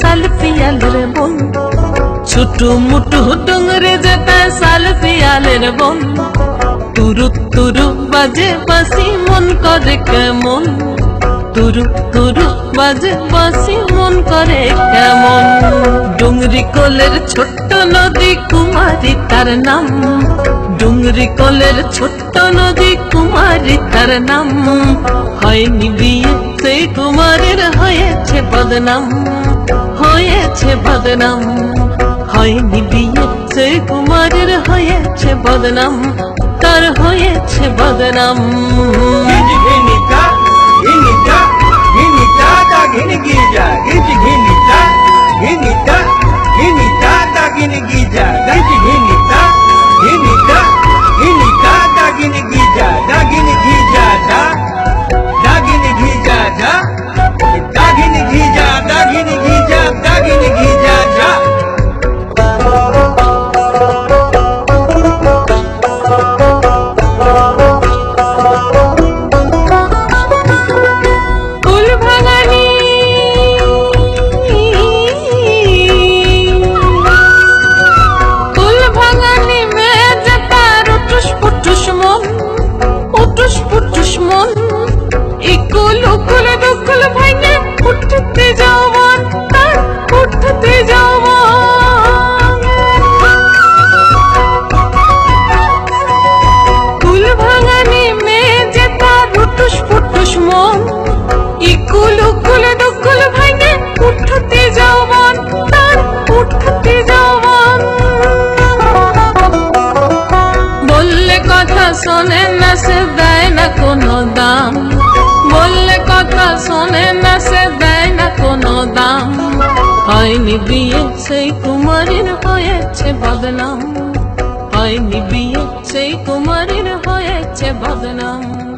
সালফিয়ালের বল ছুটু মুটু সালফিয়ালের বল তুরু বাজে বাসি মন করে কেমন? তুরু তুরু বাজে বাসি মন করে কেমন? ডুংরি কোলের ছোট্ট নদী কুমারী তার নাম। ডুংরি কোলের ছোট্ট নদী কুমারী তার নাম। হয়নি বিয়ে, সেই কুমারের হয়েছে বদনাম। হয়েছে বদনাম। হয়নি বিয়ে সে কুমারের হয়েছে বদনাম তার হয়েছে বদনাম। শোনে না সে দেয় না কোনো দাম। বললে কথা শোনে না সে দেয় না কোনো দাম। হয়নি বিয়ে, সেই কুমারীর হয়েছে বদনাম। হয়নি বিয়ে, সেই কুমারীর হয়েছে বদনাম।